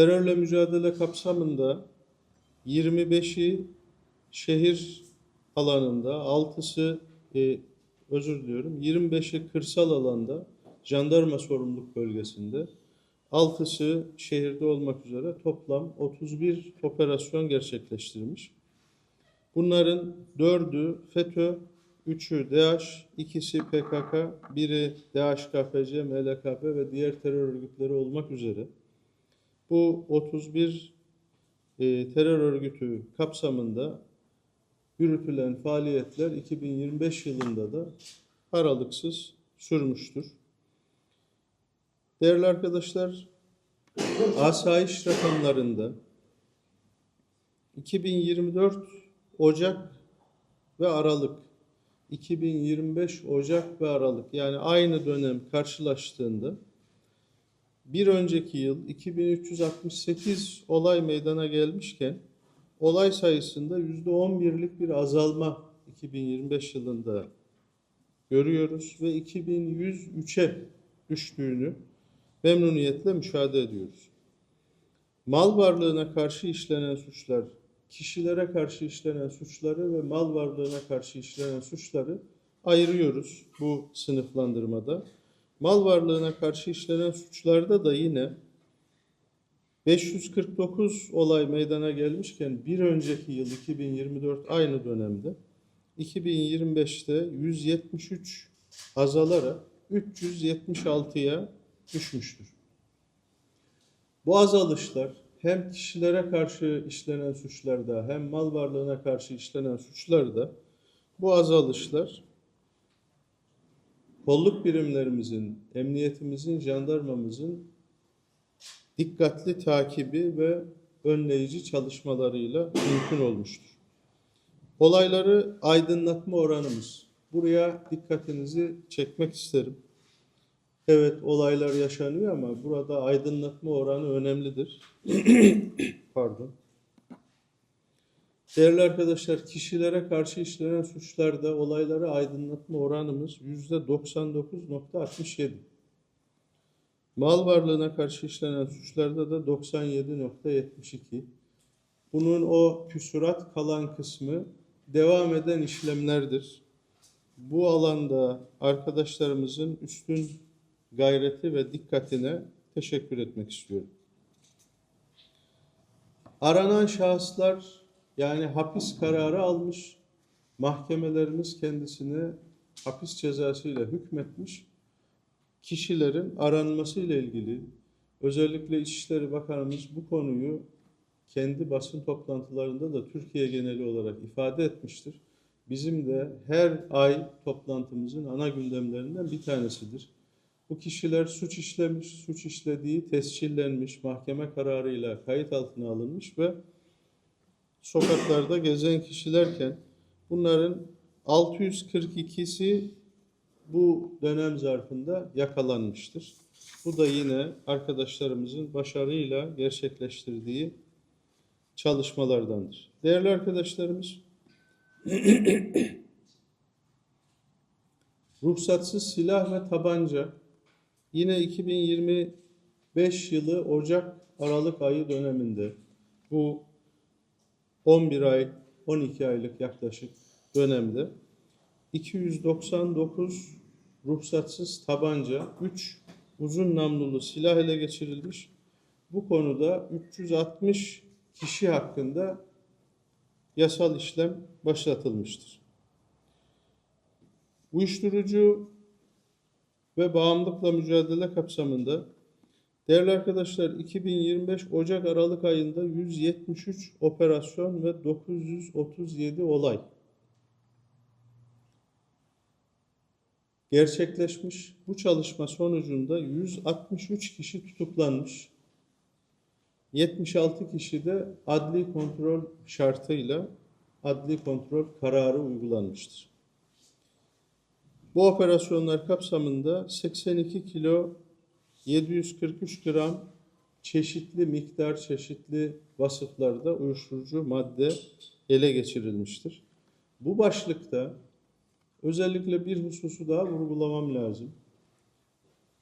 terörle mücadele kapsamında 25'i şehir alanında, 6'sı e, özür diliyorum, 25'i kırsal alanda, jandarma sorumluluk bölgesinde, 6'sı şehirde olmak üzere toplam 31 operasyon gerçekleştirmiş. Bunların 4'ü FETÖ, 3'ü DAEŞ, ikisi PKK, biri DHKPC, MLKP ve diğer terör örgütleri olmak üzere bu 31 e, terör örgütü kapsamında yürütülen faaliyetler 2025 yılında da aralıksız sürmüştür. Değerli arkadaşlar, asayiş rakamlarında 2024 Ocak ve Aralık, 2025 Ocak ve Aralık yani aynı dönem karşılaştığında bir önceki yıl 2368 olay meydana gelmişken olay sayısında %11'lik bir azalma 2025 yılında görüyoruz ve 2103'e düştüğünü memnuniyetle müşahede ediyoruz. Mal varlığına karşı işlenen suçlar, kişilere karşı işlenen suçları ve mal varlığına karşı işlenen suçları ayırıyoruz bu sınıflandırmada. Mal varlığına karşı işlenen suçlarda da yine 549 olay meydana gelmişken bir önceki yıl 2024 aynı dönemde 2025'te 173 azalarak 376'ya düşmüştür. Bu azalışlar hem kişilere karşı işlenen suçlarda hem mal varlığına karşı işlenen suçlarda bu azalışlar kolluk birimlerimizin, emniyetimizin, jandarmamızın dikkatli takibi ve önleyici çalışmalarıyla mümkün olmuştur. Olayları aydınlatma oranımız. Buraya dikkatinizi çekmek isterim. Evet olaylar yaşanıyor ama burada aydınlatma oranı önemlidir. Pardon. Değerli arkadaşlar, kişilere karşı işlenen suçlarda olayları aydınlatma oranımız %99.67. Mal varlığına karşı işlenen suçlarda da 97.72. Bunun o küsurat kalan kısmı devam eden işlemlerdir. Bu alanda arkadaşlarımızın üstün gayreti ve dikkatine teşekkür etmek istiyorum. Aranan şahıslar yani hapis kararı almış, mahkemelerimiz kendisine hapis cezasıyla hükmetmiş. Kişilerin aranmasıyla ilgili özellikle İçişleri Bakanımız bu konuyu kendi basın toplantılarında da Türkiye geneli olarak ifade etmiştir. Bizim de her ay toplantımızın ana gündemlerinden bir tanesidir. Bu kişiler suç işlemiş, suç işlediği tescillenmiş, mahkeme kararıyla kayıt altına alınmış ve sokaklarda gezen kişilerken bunların 642'si bu dönem zarfında yakalanmıştır. Bu da yine arkadaşlarımızın başarıyla gerçekleştirdiği çalışmalardandır. Değerli arkadaşlarımız, ruhsatsız silah ve tabanca yine 2025 yılı Ocak Aralık ayı döneminde bu 11 ay 12 aylık yaklaşık dönemde 299 ruhsatsız tabanca, 3 uzun namlulu silah ele geçirilmiş. Bu konuda 360 kişi hakkında yasal işlem başlatılmıştır. Uyuşturucu ve bağımlılıkla mücadele kapsamında değerli arkadaşlar 2025 Ocak Aralık ayında 173 operasyon ve 937 olay gerçekleşmiş. Bu çalışma sonucunda 163 kişi tutuklanmış. 76 kişi de adli kontrol şartıyla adli kontrol kararı uygulanmıştır. Bu operasyonlar kapsamında 82 kilo 743 gram çeşitli miktar, çeşitli vasıflarda uyuşturucu madde ele geçirilmiştir. Bu başlıkta özellikle bir hususu daha vurgulamam lazım.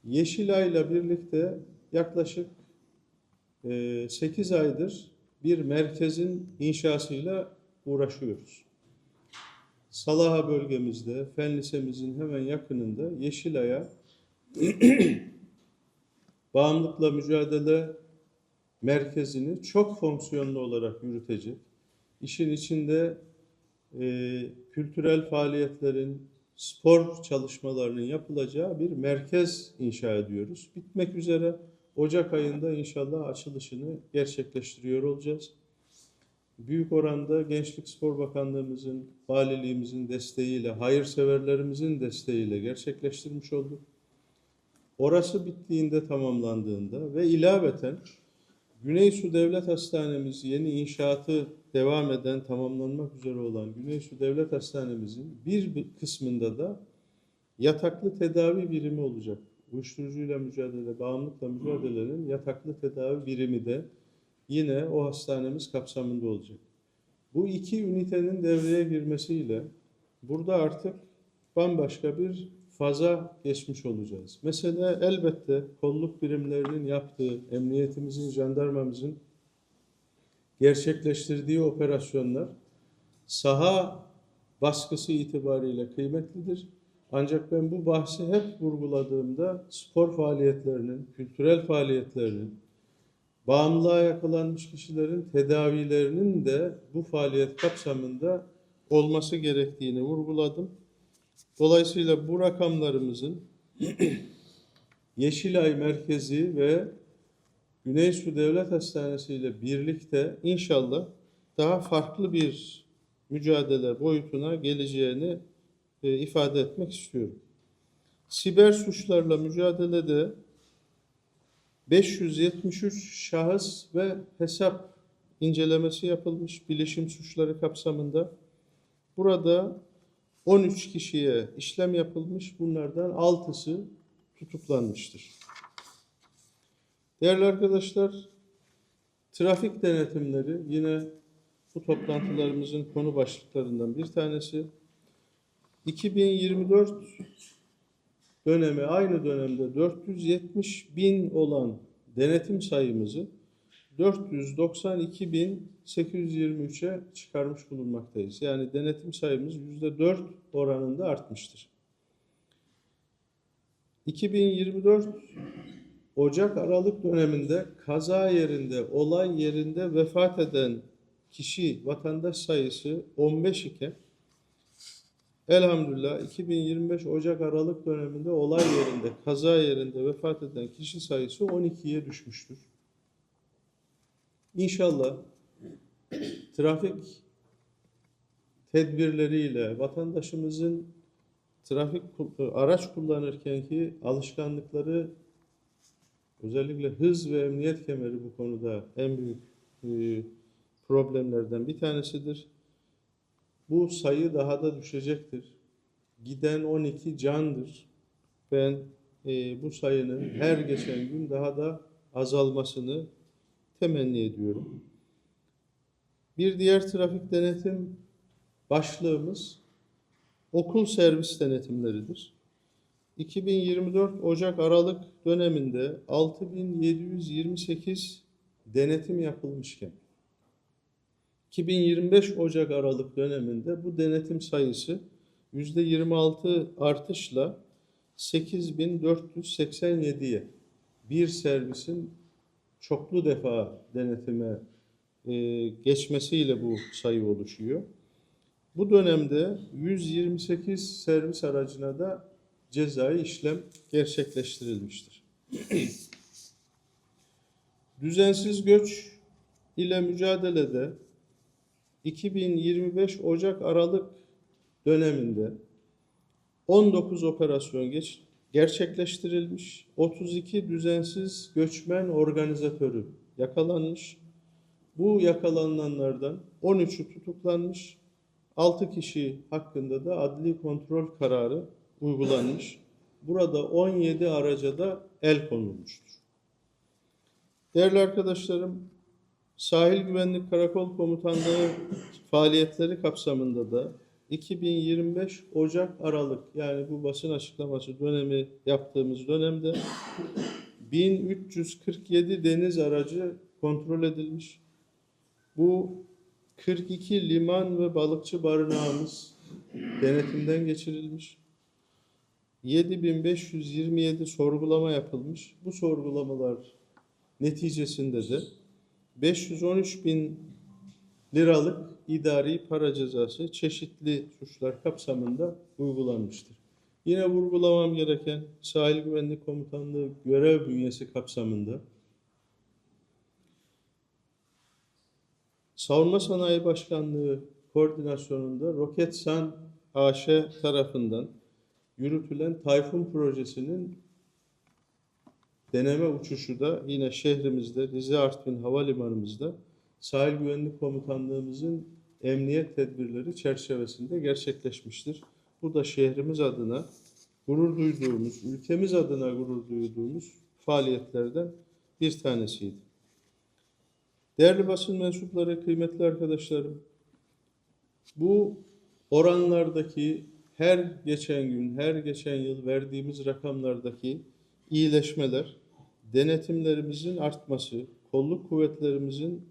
Yeşilay ile birlikte yaklaşık 8 aydır bir merkezin inşasıyla uğraşıyoruz. Salaha bölgemizde, Fen Lisemizin hemen yakınında Yeşilay'a bağımlılıkla mücadele merkezini çok fonksiyonlu olarak yürütecek. İşin içinde e, kültürel faaliyetlerin, spor çalışmalarının yapılacağı bir merkez inşa ediyoruz. Bitmek üzere Ocak ayında inşallah açılışını gerçekleştiriyor olacağız. Büyük oranda Gençlik Spor Bakanlığımızın, valiliğimizin desteğiyle, hayırseverlerimizin desteğiyle gerçekleştirmiş olduk. Orası bittiğinde, tamamlandığında ve ilaveten Güneysu Devlet Hastanemiz yeni inşaatı devam eden, tamamlanmak üzere olan Güneysu Devlet Hastanemizin bir kısmında da yataklı tedavi birimi olacak. Uyuşturucuyla mücadele, bağımlılıkla mücadelenin yataklı tedavi birimi de yine o hastanemiz kapsamında olacak. Bu iki ünitenin devreye girmesiyle burada artık bambaşka bir faza geçmiş olacağız. Mesela elbette kolluk birimlerinin yaptığı, emniyetimizin, jandarmamızın gerçekleştirdiği operasyonlar saha baskısı itibariyle kıymetlidir. Ancak ben bu bahsi hep vurguladığımda spor faaliyetlerinin, kültürel faaliyetlerinin, bağımlılığa yakalanmış kişilerin tedavilerinin de bu faaliyet kapsamında olması gerektiğini vurguladım. Dolayısıyla bu rakamlarımızın Yeşilay Merkezi ve Güneysu Devlet Hastanesi ile birlikte inşallah daha farklı bir mücadele boyutuna geleceğini e, ifade etmek istiyorum. Siber suçlarla mücadelede 573 şahıs ve hesap incelemesi yapılmış bilişim suçları kapsamında. Burada 13 kişiye işlem yapılmış. Bunlardan 6'sı tutuklanmıştır. Değerli arkadaşlar, trafik denetimleri yine bu toplantılarımızın konu başlıklarından bir tanesi. 2024 dönemi aynı dönemde 470 bin olan denetim sayımızı 492.823'e çıkarmış bulunmaktayız. Yani denetim sayımız %4 oranında artmıştır. 2024 Ocak-Aralık döneminde kaza yerinde, olay yerinde vefat eden kişi, vatandaş sayısı 15 iken elhamdülillah 2025 Ocak-Aralık döneminde olay yerinde, kaza yerinde vefat eden kişi sayısı 12'ye düşmüştür. İnşallah trafik tedbirleriyle vatandaşımızın trafik araç kullanırkenki alışkanlıkları özellikle hız ve emniyet kemeri bu konuda en büyük e, problemlerden bir tanesidir. Bu sayı daha da düşecektir. Giden 12 candır. Ben e, bu sayının her geçen gün daha da azalmasını temenni ediyorum. Bir diğer trafik denetim başlığımız okul servis denetimleridir. 2024 Ocak-Aralık döneminde 6728 denetim yapılmışken 2025 Ocak-Aralık döneminde bu denetim sayısı %26 artışla 8487'ye bir servisin çoklu defa denetime e, geçmesiyle bu sayı oluşuyor. Bu dönemde 128 servis aracına da cezai işlem gerçekleştirilmiştir. Düzensiz göç ile mücadelede 2025 Ocak-Aralık döneminde 19 operasyon geç, gerçekleştirilmiş, 32 düzensiz göçmen organizatörü yakalanmış. Bu yakalananlardan 13'ü tutuklanmış, 6 kişi hakkında da adli kontrol kararı uygulanmış. Burada 17 araca da el konulmuştur. Değerli arkadaşlarım, Sahil Güvenlik Karakol Komutanlığı faaliyetleri kapsamında da 2025 Ocak Aralık yani bu basın açıklaması dönemi yaptığımız dönemde 1347 deniz aracı kontrol edilmiş. Bu 42 liman ve balıkçı barınağımız denetimden geçirilmiş. 7527 sorgulama yapılmış. Bu sorgulamalar neticesinde de 513 bin liralık idari para cezası çeşitli suçlar kapsamında uygulanmıştır. Yine vurgulamam gereken Sahil Güvenlik Komutanlığı görev bünyesi kapsamında Savunma Sanayi Başkanlığı koordinasyonunda Roketsan AŞ tarafından yürütülen Tayfun projesinin deneme uçuşu da yine şehrimizde Rize Artvin Havalimanımızda Sahil Güvenlik Komutanlığımızın emniyet tedbirleri çerçevesinde gerçekleşmiştir. Bu da şehrimiz adına gurur duyduğumuz, ülkemiz adına gurur duyduğumuz faaliyetlerden bir tanesiydi. Değerli basın mensupları, kıymetli arkadaşlarım, bu oranlardaki her geçen gün, her geçen yıl verdiğimiz rakamlardaki iyileşmeler, denetimlerimizin artması, kolluk kuvvetlerimizin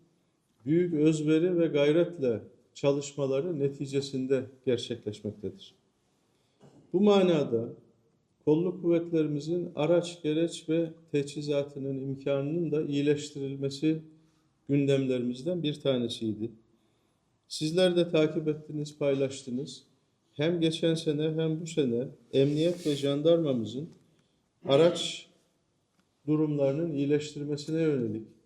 büyük özveri ve gayretle çalışmaları neticesinde gerçekleşmektedir. Bu manada kolluk kuvvetlerimizin araç, gereç ve teçhizatının imkanının da iyileştirilmesi gündemlerimizden bir tanesiydi. Sizler de takip ettiniz, paylaştınız. Hem geçen sene hem bu sene emniyet ve jandarmamızın araç durumlarının iyileştirmesine yönelik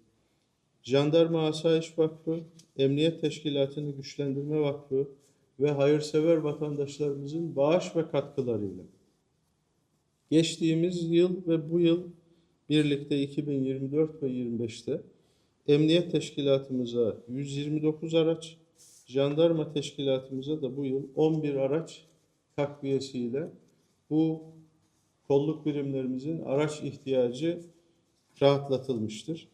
Jandarma Asayiş Vakfı, Emniyet Teşkilatı'nı Güçlendirme Vakfı ve hayırsever vatandaşlarımızın bağış ve katkılarıyla geçtiğimiz yıl ve bu yıl birlikte 2024 ve 25'te Emniyet Teşkilatımıza 129 araç, Jandarma Teşkilatımıza da bu yıl 11 araç takviyesiyle bu kolluk birimlerimizin araç ihtiyacı rahatlatılmıştır.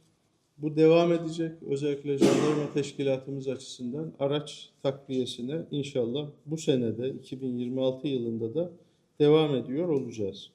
Bu devam edecek. Özellikle jandarma teşkilatımız açısından araç takviyesine inşallah bu senede 2026 yılında da devam ediyor olacağız.